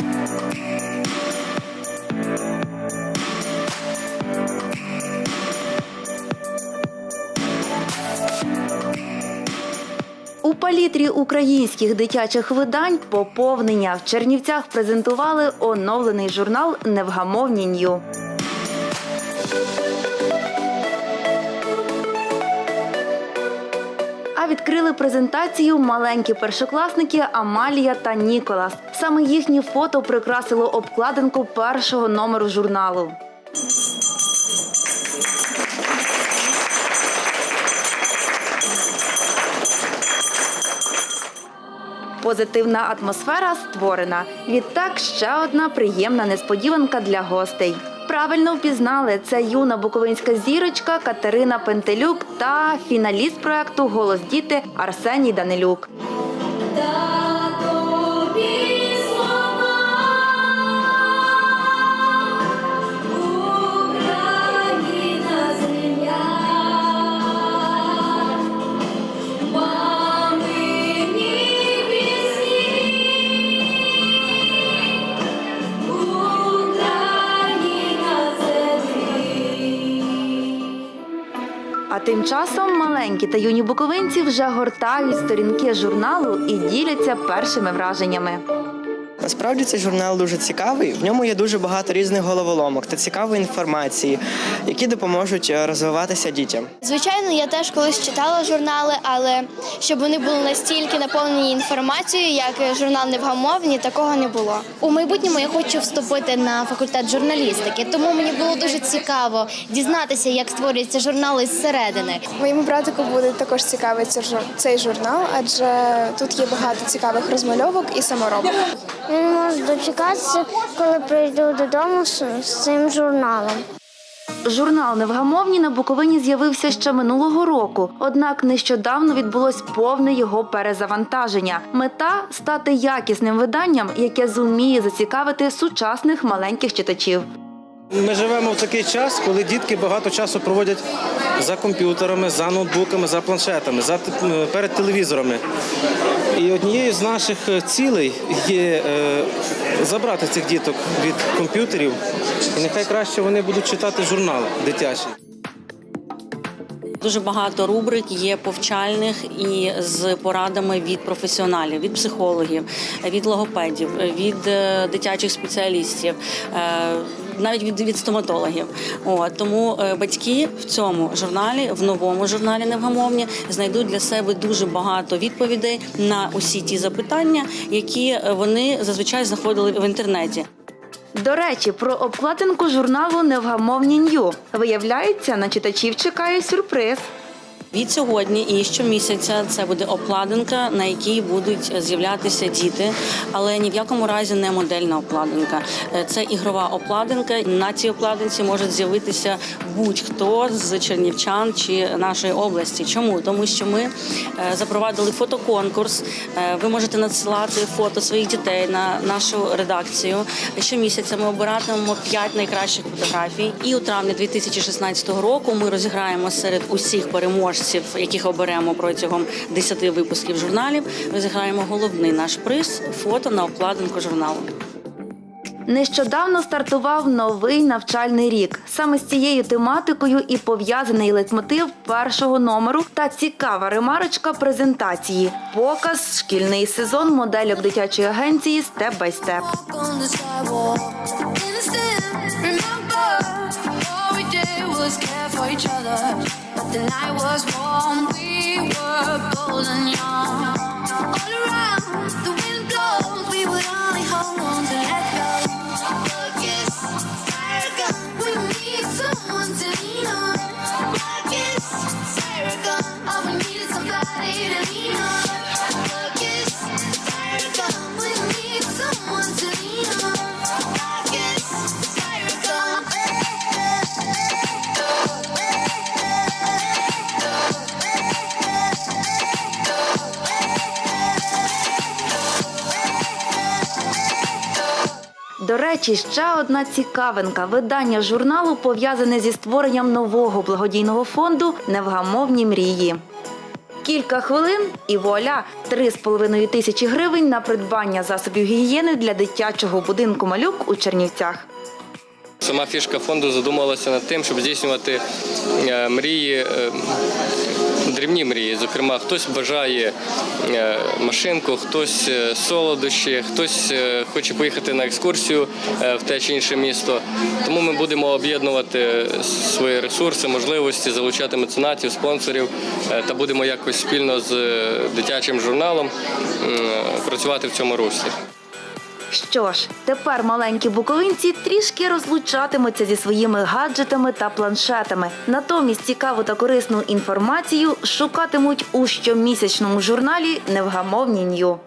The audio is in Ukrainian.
У палітрі українських дитячих видань поповнення в Чернівцях презентували оновлений журнал Невгамовні Нью. А відкрили презентацію маленькі першокласники Амалія та Ніколас. Саме їхнє фото прикрасило обкладинку першого номеру журналу. Позитивна атмосфера створена. Відтак ще одна приємна несподіванка для гостей. Правильно впізнали це юна буковинська зірочка Катерина Пентелюк та фіналіст проекту Голос діти Арсеній Данилюк. Тим часом маленькі та юні буковинці вже гортають сторінки журналу і діляться першими враженнями. Насправді цей журнал дуже цікавий. В ньому є дуже багато різних головоломок та цікавої інформації, які допоможуть е, розвиватися дітям. Звичайно, я теж колись читала журнали, але щоб вони були настільки наповнені інформацією, як журнал Невгамовні, такого не було. У майбутньому я хочу вступити на факультет журналістики, тому мені було дуже цікаво дізнатися, як створюються журнали зсередини. Моєму братику буде також цікавий цей жур- цей журнал, адже тут є багато цікавих розмальовок і саморобок. Не можу дочекатися, коли прийду додому з, з цим журналом. Журнал Невгамовні на Буковині з'явився ще минулого року, однак нещодавно відбулось повне його перезавантаження. Мета стати якісним виданням, яке зуміє зацікавити сучасних маленьких читачів. Ми живемо в такий час, коли дітки багато часу проводять за комп'ютерами, за ноутбуками, за планшетами, за перед телевізорами. І однією з наших е, цілей є е, забрати цих діток від комп'ютерів, і нехай краще вони будуть читати журнали дитячі. Дуже багато рубрик є повчальних і з порадами від професіоналів, від психологів, від логопедів, від е, дитячих спеціалістів, навіть від, від стоматологів. От, тому е, батьки в цьому журналі, в новому журналі Невгамовні, знайдуть для себе дуже багато відповідей на усі ті запитання, які е, вони зазвичай знаходили в інтернеті. До речі, про обкладинку журналу Невгамовні Нью. Виявляється, на читачів чекає сюрприз. Від сьогодні і щомісяця це буде обкладинка, на якій будуть з'являтися діти, але ні в якому разі не модельна обкладинка. Е, Це ігрова обкладинка. На цій обкладинці можуть з'явитися будь-хто з чернівчан чи нашої області. Чому? Тому що ми е, запровадили фотоконкурс. Е, Ви можете надсилати фото своїх дітей на нашу редакцію. Щомісяця ми обиратимемо 5 найкращих фотографій. І у травні 2016 року ми розіграємо серед усіх переможців, яких оберемо протягом 10 випусків журналів. Розіграємо головний наш приз фото на обкладинку журналу. Нещодавно стартував новий навчальний рік. Саме з цією тематикою і пов'язаний лейтмотив першого номеру та цікава ремарочка презентації. Показ, шкільний сезон модельок дитячої агенції Степ бай степ. Was care for each other. The night was warm, До речі, ще одна цікавинка. Видання журналу пов'язане зі створенням нового благодійного фонду Невгамовні мрії. Кілька хвилин і вуаля! Три з половиною тисячі гривень на придбання засобів гігієни для дитячого будинку малюк у Чернівцях. Сама фішка фонду задумалася над тим, щоб здійснювати е, мрії, е, дрібні мрії. Зокрема, хтось бажає е, машинку, хтось е, солодощі, хтось е, хоче поїхати на екскурсію в те чи інше місто. Тому ми будемо об'єднувати свої ресурси, можливості, залучати меценатів, спонсорів та будемо якось спільно з дитячим журналом працювати в цьому руслі. Що ж, тепер маленькі буковинці трішки розлучатимуться зі своїми гаджетами та планшетами. Натомість цікаву та корисну інформацію шукатимуть у щомісячному журналі Невгамовні Нью.